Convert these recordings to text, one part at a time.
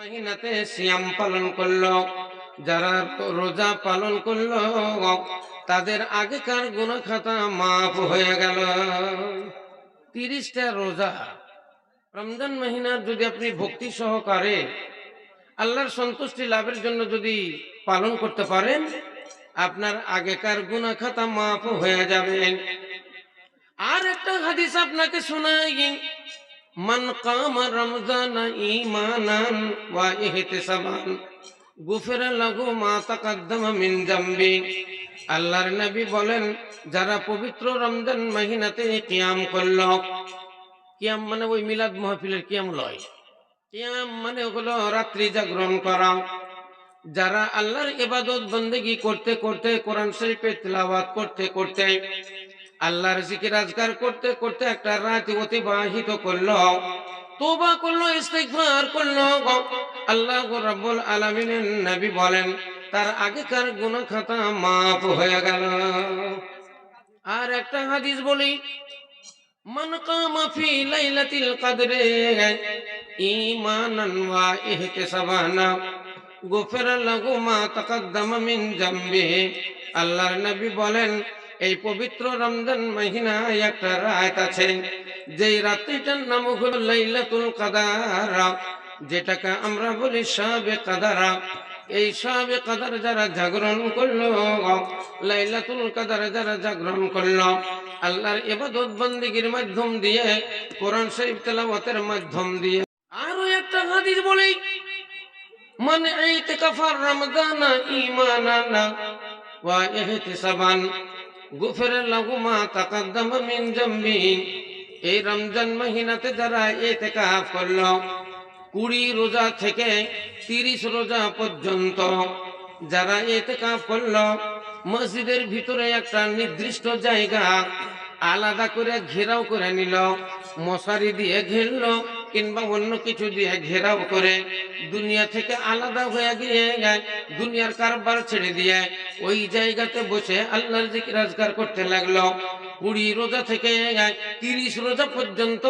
মহিনাতে সিয়াম পালন করল, যারা রোজা পালন করল, তাদের আগেকার গুণ খাতা মাফ হয়ে গেল। তিরিশটা রোজা রমজান মহিনার যদি আপনি ভক্তি সহকারে আল্লাহর সন্তুষ্টি লাভের জন্য যদি পালন করতে পারেন, আপনার আগেকার গুণা খাতা মাফ হয়ে যাবে। আর একটা হাদিস আপনাকে শোনাই। মান কামা রমজান ঈমানান ওয়া ইহতিসাবান। গুফিরা লাহু মা তাকাদ্দামা মিন জামবি। আল্লাহর নবী বলেন, যারা পবিত্র রমজান মহিনাতে কিয়াম করল, কিয়াম মানে ওই মিলাদ মাহফিলের কিয়াম লয়। কিয়াম মানে হলো রাত্রি জাগরণ করা। যারা আল্লাহর ইবাদত বন্দেগি করতে করতে কোরআন শরীফে তেলাওয়াত করতে করতে আল্লাহর জিকির আজকার করতে করতে একটা রাত অতিবাহিত করল তোবা করল, ইস্তেগফার করল। আল্লাহ রাব্বুল আলামিনের নবী বলেন, তার আগেকার গুনাহ খাতা মাফ হয়ে গেল। আর একটা হাদিস বলি কামা ফি লাইলাতিল কদরে, ঈমানান ওয়া ইহতিসাবানা গুফিরা লাহু মা তাকাদ্দামা মিন জামবিহি। আল্লাহর নবী বলেন এই পবিত্র রমজান মহিনা একটা রাত আছে। যেই রাত্রিটার নাম হল লাইলাতুল কাদারা। যেটাকে আমরা বলি সবে কাদার। এই সবে কাদার যারা জাগরণ করল, লাইলাতুল কাদার যারা জাগরণ করল, আল্লাহর ইবাদত বন্দীগীর মাধ্যম দিয়ে, কোরআন শরীফ তেলাবতের মাধ্যম দিয়ে। আরও একটা হাদিস বলি মানে এই তে কাফার রমজান ইমানানা ওয়া ইহতিসাবান। গুফের লাগুমা তাকাদ্দাম মিন জম্বি এই রমজান মহিনাতে যারা এতেকাফ করল, কুড়ি রোজা থেকে তিরিশ রোজা পর্যন্ত যারা এতেকাফ করল, মসজিদের ভিতরে একটা নির্দিষ্ট জায়গা আলাদা করে ঘেরাও করে নিল, মশারি দিয়ে ঘেরল কিংবা অন্য কিছু দিয়ে ঘেরাও করে দুনিয়া থেকে আলাদা হয়ে গিয়ে যায়, দুনিয়ার কারবার ছেড়ে দিয়ে ওই জায়গাতে বসে আল্লাহর জিকির রাজগার করতে লাগল। কুড়ি রোজা থেকে তিরিশ রোজা পর্যন্ত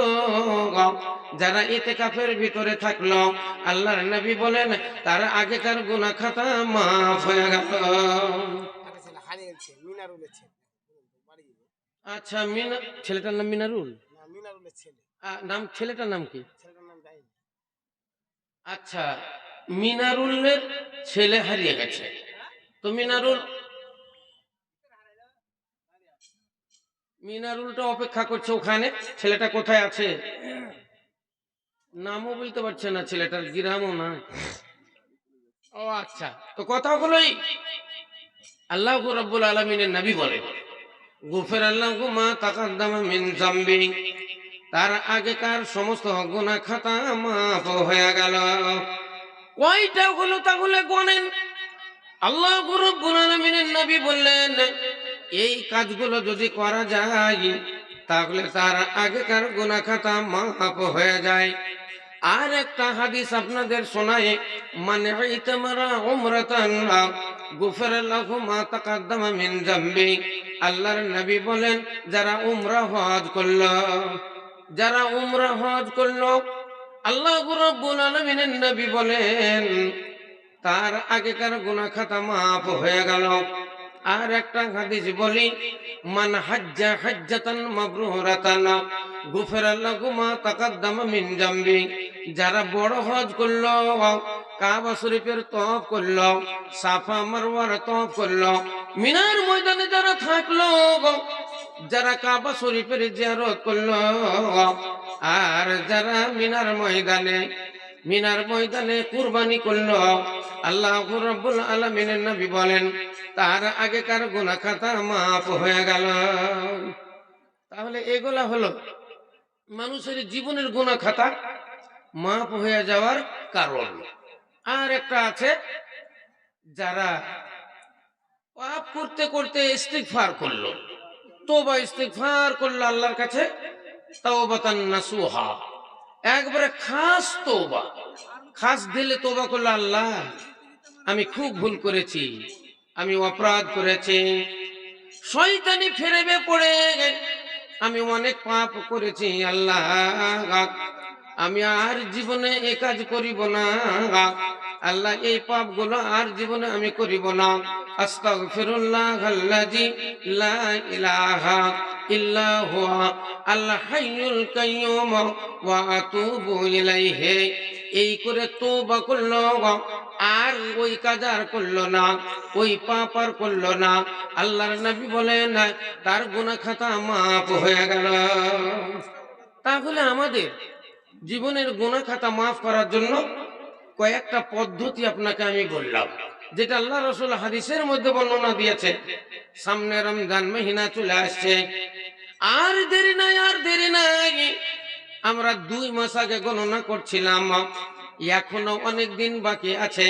যারা এতে কাফের ভিতরে থাকল, আল্লাহর নবী বলেন, তার আগেকার গুনা খাতা মাফ হয়ে গেল। আচ্ছা মিনা, ছেলেটার নাম মিনারুল? মিনারুলের ছেলে। নাম ছেলেটার নাম কি। আচ্ছা মিনারুলের ছেলে হারিয়ে গেছে। তো মিনারুল মিনারুলটা অপেক্ষা করছে ওখানে। ছেলেটা কোথায় আছে? নামও বলতে পারছে না ছেলেটার গ্রামও না ও আচ্ছা তো কথা হলোই। আল্লাহ রব্বুল আলমিনের নবী বলে গুফের আল্লাহ মা তাকাদ্দামা মিন জাম্বি তার আগেকার সমস্ত গুণা খাতা মাফ হয়ে গেল। কয়টা হলো তাহলে গনেন? আল্লাহ রব্বুল নবী বললেন, এই কাজগুলো যদি করা যায়, তাহলে তার আগেকার গুণা খাতা মাফ হয়ে যায়। আর একটা হাদিস আপনাদের শোনায় মানে মা আল্লাহর নবী বলেন, যারা উমরা হজ করল যারা উমরা হজ করল, আল্লাহ নবী বলেন, তার আগেকার গুনা খাতা মাফ হয়ে গেল। আর একটা হাদিস বলি, মান হাজ্জা হাজ্জাতান মাবরুরাতান গুফিরা লাহু মা তাকাদ্দামা মিন জামবি। যারা বড় হজ করল, কাবা শরীফের তওয়াফ করল, সাফা মারওয়ার তওয়াফ করল, মিনার ময়দানে যারা থাকল যারা কাবা শরীফের জিয়ারত করল, আর যারা মিনার ময়দানে মিনার ময়দানে কুরবানি করল, আল্লাহ আলমিনের নবী বলেন, তার আগেকার গুনা খাতা মাফ হয়ে গেল। তাহলে এগুলা হলো মানুষের জীবনের গুনা খাতা মাফ হয়ে যাওয়ার কারণ। আর একটা আছে, যারা পাপ করতে করতে ইস্তিগফার করল। তোবা ইস্তিগফার করল আল্লাহর কাছে তাওবাতান নাসুহা। একবারে খাস তোবা খাস দিলে তোবা করল আল্লাহ, আমি খুব ভুল করেছি, আমি অপরাধ করেছি। শয়তানি ফেরেবে পড়ে, আমি অনেক পাপ করেছি, আল্লাহ, আমি আর জীবনে এ কাজ করিব না, আল্লাহ, এই পাপগুলো আর জীবনে আমি করিব না। আস্তাগফিরুল্লাহ আল্লাযী লা ইলাহা ইল্লা হুয়া আল হাইয়ুল কাইয়্যুম ওয়া আতুবু ইলাইহি। এই করে তওবা করল আর ওই কাজ আর করল না, ওই পাপ আর করল না। আল্লাহর নবী বলেন তার গুনাহ খাতা মাফ হয়ে গেল। তাহলে আমাদের জীবনের গুনাহ খাতা মাফ করার জন্য কয়েকটা পদ্ধতি আপনাকে আমি বললাম। যেটা আল্লাহ রসুল হাদিসের মধ্যে বর্ণনা দিয়েছে, সামনে রমজান মহিনা চলে আসছে। আর দেরি নাই, আর দেরি নাই। আমরা দুই মাস আগে গণনা করছিলাম, এখনও অনেক দিন বাকি আছে।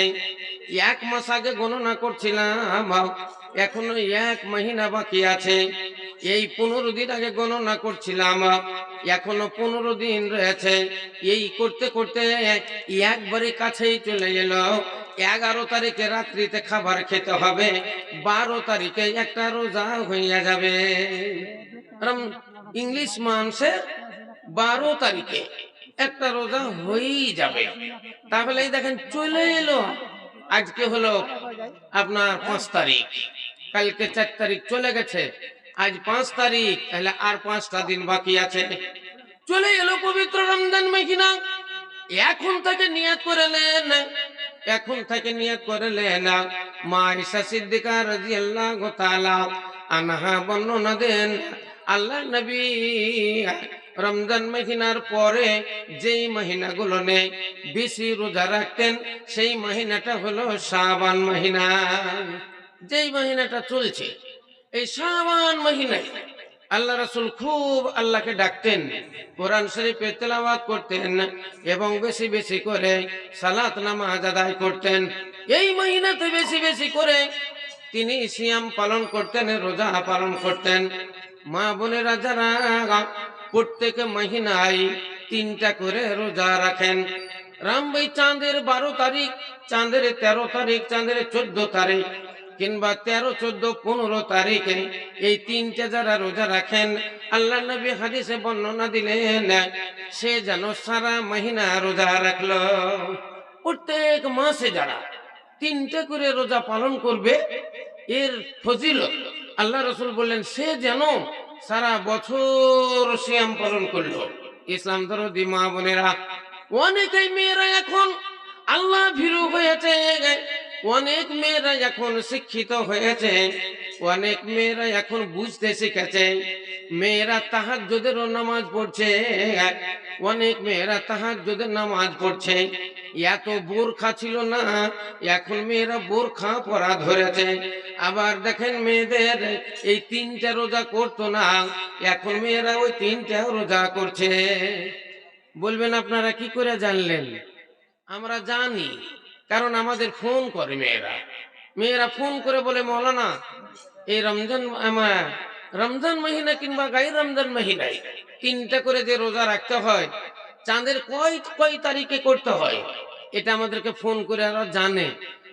এক মাস আগে গণনা করছিলাম, এখনও এক মহিনা বাকি আছে। এই পনেরো দিন আগে গণনা করছিলাম, এখনও পনেরো দিন রয়েছে। এই করতে করতে একবারে কাছেই চলে এলো। এগারো তারিখে রাত্রিতে খাবার খেতে হবে, বারো তারিখে একটা রোজা হইয়া যাবে। ইংলিশ মাসের বারো তারিখে একটা রোজা হয়েই যাবে। তাহলে দেখেন চলে এলো। আজকে হলো আপনার পাঁচ তারিখ, কালকে চার তারিখ চলে গেছে, আজ পাঁচ তারিখ, তাহলে আর পাঁচটা দিন বাকি আছে। চলে এলো পবিত্র রমজান মাহিনা। এখন থেকে নিয়ত করে নেন। এখন থেকে নিয়ত করে নেন। মা ঈশা সিদ্দিকা রাদিয়াল্লাহু তাআলা আনহা বর্ণনা দেন আল্লাহ নবী রমজান মহিনার পরে যেই মহিনাগুলো নেই বেশি রোজা রাখতেন, সেই মহিনাটা হলো শাবান মহিনা। যেই মহিনাটা চলছে, এই শাবান মহিনায় আল্লাহ রাসূল খুব আল্লাহকে ডাকতেন, কোরআন শরীফে তেলাওয়াত করতেন এবং বেশি বেশি করে সালাত নামাজ আদায় করতেন। এই মহিনাতে বেশি বেশি করে তিনি সিয়াম পালন করতেন, রোজা পালন করতেন। মা বোনেরা যারা প্রত্যেক মহিনায় তিনটা করে রোজা রাখেন রামভাই চাঁদের বারো তারিখ, চাঁদের তেরো তারিখ, চাঁদের চোদ্দ তারিখ কিংবা তেরো, চোদ্দ, পনেরো তারিখে এই তিনটে যারা রোজা রাখেন, আল্লাহ নবী হাদিসে বর্ণনা দিলেন, সে যেন সারা মহিনা রোজা রাখল। প্রত্যেক মাসে যারা তিনটে করে রোজা পালন করবে, এর ফজিল আল্লাহ রসুল বললেন, সে যেন সারা বছর সিয়াম পালন করল। ইসলাম ধরো মা বোনেরা, অনেকেই মেয়েরা এখন আল্লাহ ভীরু হয়েছে অনেক মেয়েরা এখন শিক্ষিত হয়েছে, অনেক মেয়েরা এখন বুঝতে শিখেছে। মেয়েরা তাহার যদি নামাজ পড়ছে, অনেক মেয়েরা তাহার যদি নামাজ পড়ছে। এত বোরখা ছিল না, এখন মেয়েরা বোরখা পরা ধরেছে। আবার দেখেন মেয়েদের এই তিনটা রোজা করতো না, এখন মেয়েরা ওই তিনটা রোজা করছে। বলবেন আপনারা কি করে জানলেন? আমরা জানি। কারণ আমাদের ফোন করে মেয়েরা। মেয়েরা ফোন করে বলে, মৌলানা, এই রমজান রমজান মহিনা কিংবা গাই রমজান মহিনায় তিনটা করে যে রোজা রাখতে হয়, চাঁদের কয় কয় তারিখে করতে হয়? এটা আমাদেরকে ফোন করে আর জানে।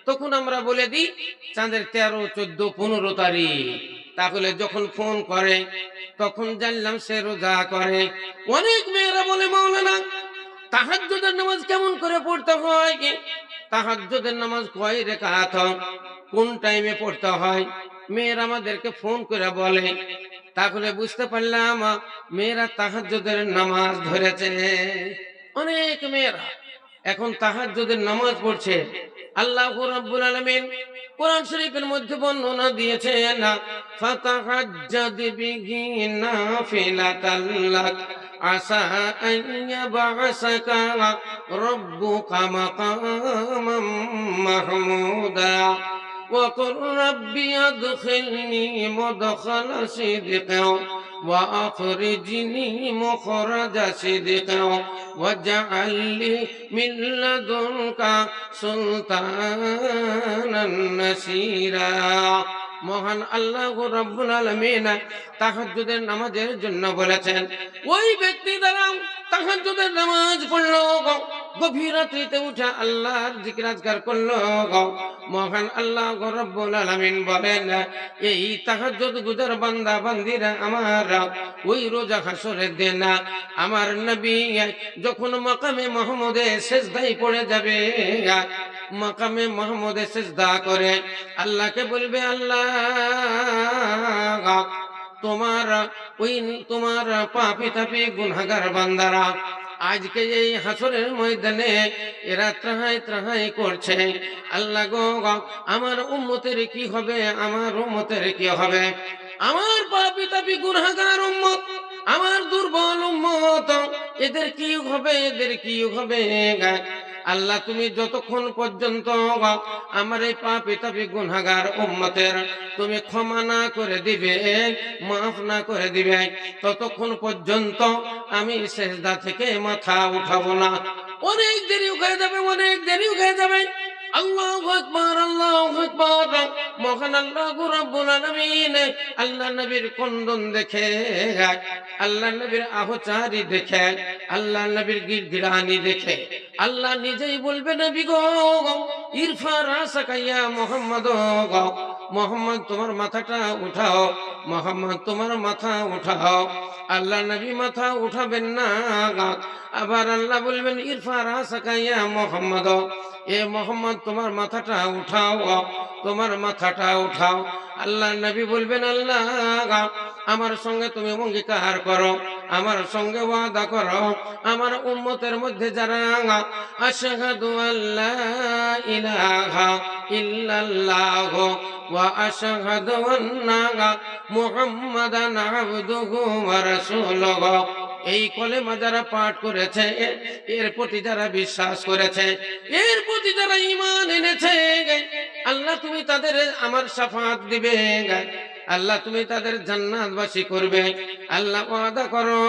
তখন আমরা বলে দিই, চাঁদের তেরো, চোদ্দ, পনেরো তারিখ। তাহলে যখন ফোন করে, তখন জানলাম সে রোজা করে। অনেক মেয়েরা বলে মাওলানা তাহাজ্জুদের নামাজ কেমন করে পড়তে হয়? তাহাজ্জুদের নামাজ কয় রেখাত? কোন টাইমে পড়তে হয়? মেয়েরা আমাদেরকে ফোন করে বলে। তাহলে বুঝতে পারলাম, মেয়েরা তাহাজ্জুদের নামাজ ধরেছে। অনেক মেয়েরা এখন তাহাজ্জুদের নামাজ পড়ছে। আল্লাহ রাব্বুল আলামিন কোরআন শরীফের মধ্যে বর্ণনা দিয়েছেন, ফাতাহাজ্জাদ বিহি নাফিলাতাল عسى أن يبعثك ربك مقاما محمودا وقل ربي أدخلني مدخل صدق وأخرجني مخرج صدق واجعل لي من لدنك سلطانا نسيرا মহান আল্লাহ রব্বুল আলমিন তাহাজ্জুদের নামাজের জন্য বলেছেন। ওই ব্যক্তি দ্বারা তাহাজ্জুদের নামাজ পড়ল গভীর রাত্রিতে উঠে আল্লাহর জিকিরাজগার করল মহান আল্লাহ রব্বুল আলামিন বলেন, এই তাহাজ্জুদ গুজার বান্দা বান্দিরা আমার, ওই রোজা হাসরের দিন আমার নবী যখন মাকামে মোহাম্মদে সেজদাই পড়ে যাবে মাকামে মোহাম্মদে সেজদা করে। আল্লাহকে বলবে, আল্লাহ, তোমার ওই তোমার পাপি তাপি গুনহাগার বান্দারা, আজকে এই হাসরের ময়দানে এরা ত্রাহাই ত্রাহাই করছে। আল্লাহ গো, আমার উম্মতের কি হবে? আমার উম্মতের কি হবে? আমার পাপি তাপি গুনহাগার উম্মত, আমার দুর্বল উম্মত, এদের কি হবে? এদের কি হবে? আল্লাহ, তুমি যতক্ষণ পর্যন্ত আমার এই পাপি তাপি গুনহাগার উম্মতের, তুমি ক্ষমা না করে দিবে, মাফ না করে দিবে, ততক্ষণ পর্যন্ত আমি শেষদা থেকে মাথা উঠাবো না। অনেক দেরি হয়ে যাবে, অনেক দেরি হয়ে যাবে। আল্লাহ নবীর কন্দন দেখে আল্লাহ নবীর নবীর গিরগিরানি দেখে। আল্লাহ নিজেই বলবে, নবী গো ইরফা রাসাকাইয়া মোহাম্মদ মোহাম্মদ তোমার মাথাটা উঠাও, মোহাম্মদ তোমার মাথা উঠাও। আল্লাহ নবী মাথা উঠাবেন না, আবার আল্লাহ বলবেন ইরফা রাসাকাইয়া মোহাম্মদ, এ মোহাম্মদ তোমার মাথাটা উঠাও, তোমার মাথাটা উঠাও। আল্লাহ নবী বলবেন, আল্লাহ, আমার সঙ্গে তুমি অঙ্গীকার করো। আমার সঙ্গে ওয়াদা করো। আমার উম্মতের মধ্যে যারা আশহাদু আল্লাহ ইলাহা ইল্লাল্লাহ ওয়া আশহাদু আন্না মুহাম্মাদান আবদুহু ওয়া রাসূলুহু। এই কলেমা যারা পাঠ করেছে, এর- প্রতি যারা বিশ্বাস করেছে, এর প্রতি যারা ইমান এনেছে, আল্লাহ তুমি তাদের আমার সাফাত দিবে। আল্লাহ তুমি তাদের জান্নাতবাসী করবে। আল্লাহ ওয়াদা করো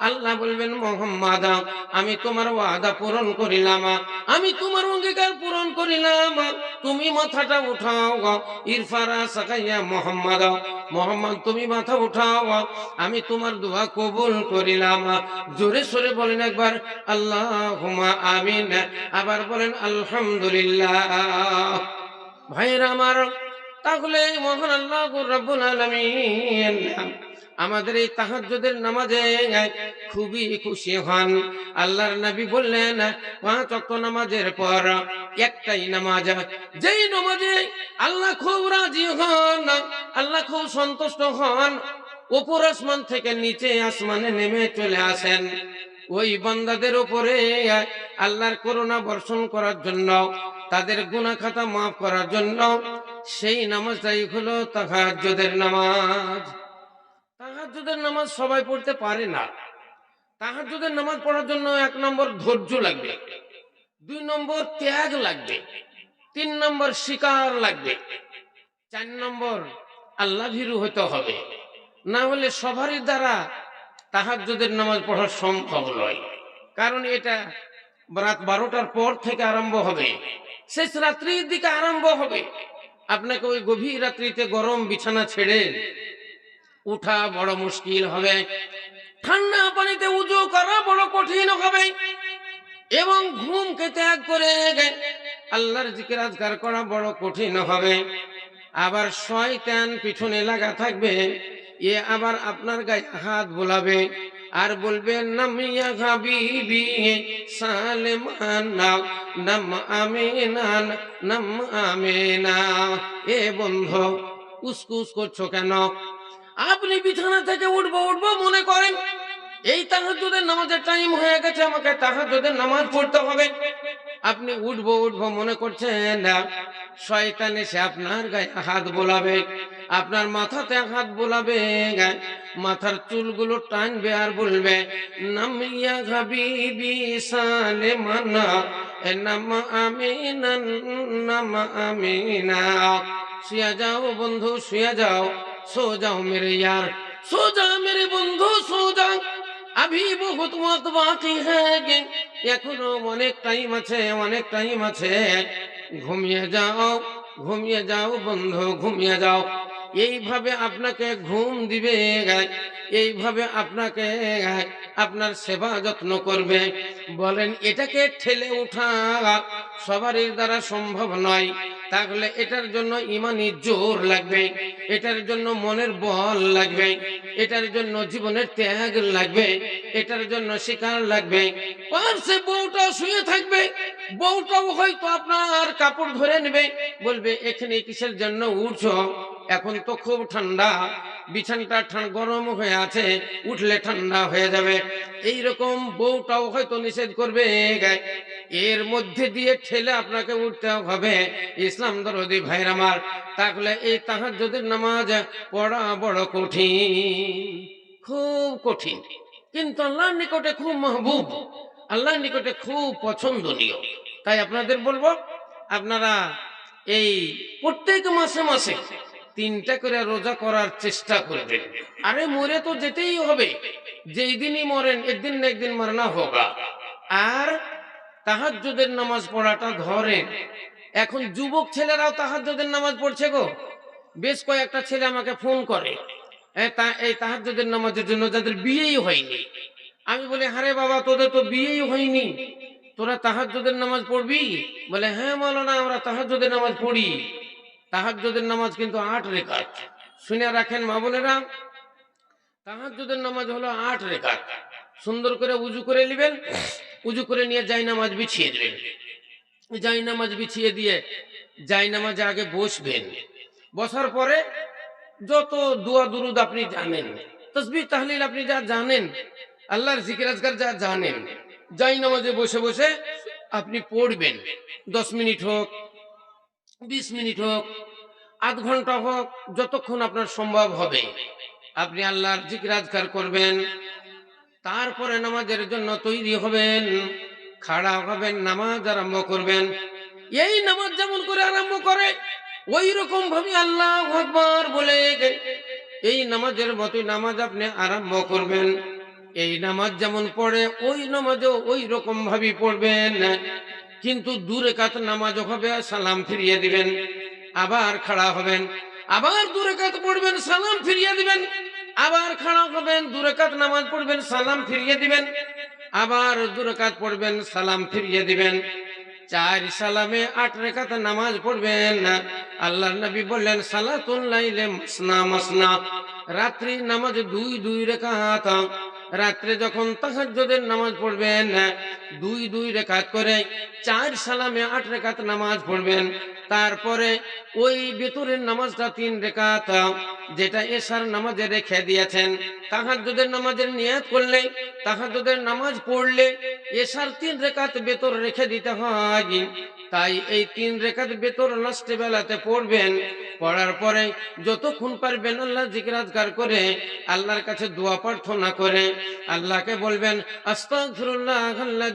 আল্লাহ বলবেন, মোহাম্মদ, আমি তোমার ওয়াদা পূরণ করিলাম। আমি তোমার অঙ্গীকার পূরণ করিলাম। তুমি মাথাটা উঠাও। ইরফারা সাকাইয়া, মোহাম্মদ মোহাম্মদ, তুমি মাথা উঠাও আমি তোমার দোয়া কবুল করিলাম। জোরে সোরে বলেন একবার আল্লাহ হুমা আমিন। আবার বলেন, আলহামদুলিল্লাহ। ভাইরা আমার তাহলে মহান আল্লাহ রব্বুল আলামিন আমাদের এই তাহাজ্জুদের নামাজে খুবই খুশি হন। আল্লাহর নবী বললেন, পাঁচ ওয়াক্ত নামাজের পর একটাই নামাজ, যেই নামাজে আল্লাহ খুব রাজি হন, আল্লাহ খুব সন্তুষ্ট হন উপর আসমান থেকে নিচে আসমানে নেমে চলে আসেন। ওই বান্দাদের উপরে আল্লাহর করুণা বর্ষণ করার জন্য, তাদের গুনাহ খাতা মাফ করার জন্য সেই নামাজটাই হলো তাহাজ্জুদের নামাজ। তাহাজ্জুদের নামাজ সবাই পড়তে পারে না। তাহাজ্জুদের নামাজ পড়ার জন্য এক নম্বর ধৈর্য লাগবে, দুই নম্বর ত্যাগ লাগবে, তিন নম্বর শিকার লাগবে, চার নম্বর আল্লাহ ভীরু হতে হবে। না হলে সবারই দ্বারা তাহাজ্জুদের নামাজ পড়া সম্ভব নয়। কারণ এটা রাত বারোটার পর থেকে আরম্ভ হবে, শেষ রাত্রির দিকে আরম্ভ হবে। আপনাকে ওই গভীর রাত্রিতে গরম বিছানা ছেড়ে উঠা বড় মুশকিল হবে। ঠান্ডা পানিতে উজু করা বড় কঠিন হবে। এবং ঘুমকে ত্যাগ করে আল্লাহর জিকির আজগার করা বড় কঠিন হবে। আবার শয়তান পিছনে লাগা থাকবে। এ আবার আপনার গায়ে হাত বোলাবে। আর বলবে নামিয়া হাবিবি সালেমানা নাম আমিনান নাম আমিনা। এ বন্ধু, উসকুস করছ কেন? আপনি বিছানা থেকে উঠবো উঠবো মনে করেন, এই তাহাজ্জুদের নামাজের টাইম হয়ে গেছে, আমাকে তাহাজ্জুদের নামাজ পড়তে হবে। আপনি উঠবো উঠবো মনে করছেন না শয়তান এসে আপনার গায়ে হাত বোলাবে আপনার মাথাতে হাত বোলাবে মাথার চুলগুলো টানবে আর বলবে নামিয়া হাবিবি সালে মানা এ নাম আমিনা নাম আমিনা শুয়া যাও বন্ধু শুয়া যাও সো যাও মেরে यार सो जा मेरे বন্ধু সো যা अभी बहुत वक्त बाकी है गे এখনও অনেক টাইম আছে, অনেক টাইম আছে। ঘুমিয়ে যাও ঘুমিয়ে যাও বন্ধু, ঘুমিয়ে যাও। এইভাবে আপনাকে ঘুম দিবে এইভাবে আপনাকে আপনার সেবা যত্ন করবে। বলেন, এটাকে ঠেলে উঠা সবারই দ্বারা সম্ভব নয়। তাহলে এটার জন্য ইমানি জোর লাগবে, এটার জন্য মনের বল লাগবে, এটার জন্য জীবনের ত্যাগ লাগবে, এটার জন্য শিকার লাগবে। পার্শ্বে বউটা শুয়ে থাকবে, বউটাও হয়তো আপনার কাপড় ধরে নেবে। বলবে, এখানে কিসের জন্য উঠছো? এখন তো খুব ঠান্ডা বিছানটা গরম হয়ে আছে, উঠলে ঠান্ডা হয়ে যাবে। এই রকম বউটাও হয়তো নিষেধ করবে এর মধ্যে দিয়ে ঠেলে আপনাকে উঠতে হবে, ইসলাম দরদি ভাইর আমার। তাহলে এই তাহার যদি নামাজ পড়া বড় কঠিন, খুব কঠিন। কিন্তু আল্লাহর নিকটে খুব মাহবুব, আল্লাহর নিকটে খুব পছন্দনীয়। তাই আপনাদের বলব, আপনারা এই প্রত্যেক মাসে মাসে তিনটা করে রোজা করার চেষ্টা করবেন। আরে মরে তো যেতেই হবে। যেই দিনই মরেন, একদিন না একদিন মারনা হোগা। আর তাহাজ্জুদের নামাজ পড়াটা ধরেন। এখন যুবক ছেলেরাও তাহাজ্জুদের নামাজ পড়ছে গো। বেশ কয়েকটা ছেলে আমাকে ফোন করে। এই তাহাজ্জুদের নামাজের জন্য যাদের বিয়েই হয়নি। আমি বলি, হারে বাবা, তোদের তো বিয়েই হয়নি। তোরা তাহাজ্জুদের নামাজ পড়বি? বলে হ্যাঁ বলো না আমরা তাহাজ্জুদের নামাজ পড়ি। তাহাজ্জুদের নামাজ কিন্তু আট রেখাত। শুনে রাখেন মা বোনেরা, তাহাজ্জুদের নামাজ হলো আট রেখাত। সুন্দর করে উজু করে নেবেন, উজু করে নিয়ে যাই নামাজ বিছিয়ে দেবেন। যাই নামাজ বিছিয়ে দিয়ে যাই নামাজে আগে বসবেন। বসার পরে যত দুয়া দুরুদ আপনি জানেন তসবি তাহলিল আপনি যা জানেন, আল্লাহর জিকির আজকার যা জানেন যাই নামাজে বসে বসে আপনি পড়বেন। দশ মিনিট হোক বিশ মিনিট হোক, আধ ঘণ্টা হোক, যতক্ষণ আপনার সম্ভব হবে। আপনি আল্লাহর জিকির আজকার করবেন, তারপরে নামাজের জন্য তৈরি হবেন, খাড়া হবেন, নামাজ আরম্ভ করবেন। এই নামাজ যেমন করে আরম্ভ করে ওই রকম ভাবে আল্লাহ আকবার বলে এই নামাজের মতোই নামাজ আপনি আরম্ভ করবেন। এই নামাজ যেমন পড়ে, ওই নামাজও ওই রকম ভাবে পড়বেন। কিন্তু দূরে কাত নামাজ হবে, সালাম ফিরিয়ে দিবেন। আবার খাড়া হবেন। আবার দূরে কাত পড়বেন, সালাম ফিরিয়ে দিবেন। আবার খাড়া হবেন, দূরে কাত নামাজ পড়বেন, সালাম ফিরিয়ে দিবেন। আবার দূরে কাত পড়বেন, সালাম ফিরিয়ে দিবেন। চার সালামে আট রেখাতে নামাজ পড়বেন। আল্লাহ নবী বললেন, সালাতুল লাইলে মাসনা মাসনা। রাত্রি নামাজ দুই দুই রেখাত। রাত্রে যখন তাহাজ্জুদের নামাজ পড়বেন, দুই দুই রেখাত করে, চার সালামে আট রেখাত নামাজ পড়বেন, তারপরে ওই বেতরের নামাজটা তিন রেখাত, যেটা এশার নামাজে রেখে দিয়েছেন। তাহাজ্জুদের নামাজের নিয়াত করলে, তাহাজ্জুদের নামাজ পড়লে এশার তিন রেখাত বেতর রেখে দিতে হয়। তাই এই তিন রেখাত বেতর লাস্টে বেলাতে পড়বেন। পড়ার পরে যতক্ষণ পারবেন আল্লাহ জিকিরাজগার করে, আল্লাহর কাছে দোয়া প্রার্থনা করে। আল্লাহকে বলবেন, আস্তাগফিরুল্লাহ আল্লাহ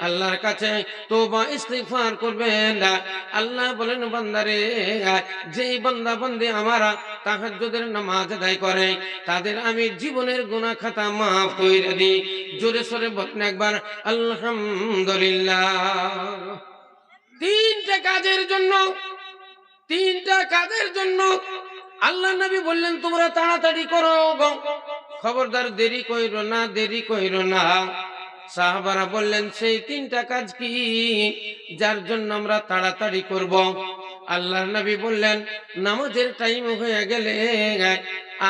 আল্লাহর কাছে তোবা ইস্তিগফার করবেন। আল্লাহ বলেন, বান্দারে, যেই বান্দা, বান্দি আমারা তাহাজ্জুদের নামাজ আদায় করে, তাদের আমি জীবনের গুনাহ খাতা মাফ কইরা দিই। জোরে সরে বলেন একবার, আলহামদুলিল্লাহ। তিনটা কাজের জন্য, তিনটা কাজের জন্য আল্লাহ নবী বললেন, তোমরা তাড়াতাড়ি করো। খবরদার, দেরি কইরো না, দেরি কইরো না। সাহাবারা বললেন, সেই তিনটা কাজ কি? যার জন্য আমরা তাড়াতাড়ি করব? আল্লাহ নবী বললেন, নামাজের টাইম হয়ে গেলে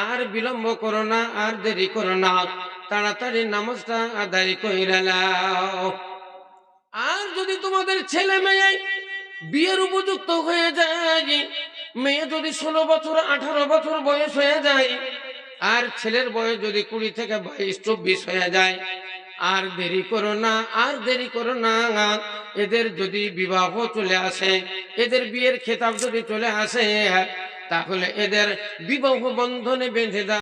আর বিলম্ব করো না, আর দেরি করো না। তাড়াতাড়ি নামাজটা আদায় কইরা আর যদি তোমাদের ছেলে মেয়ে বিয়ের উপযুক্ত হয়ে যায়, মেয়ে যদি ষোলো বছর, আঠারো বছর বয়স হয়ে যায়, আর ছেলের বয়স যদি কুড়ি থেকে বাইশ, চব্বিশ হয়ে যায় আর দেরি করো না, আর দেরি করো না। এদের যদি বিবাহ চলে আসে, এদের বিয়ের খেতাব যদি চলে আসে, তাহলে এদের বিবাহ বন্ধনে বেঁধে দাও।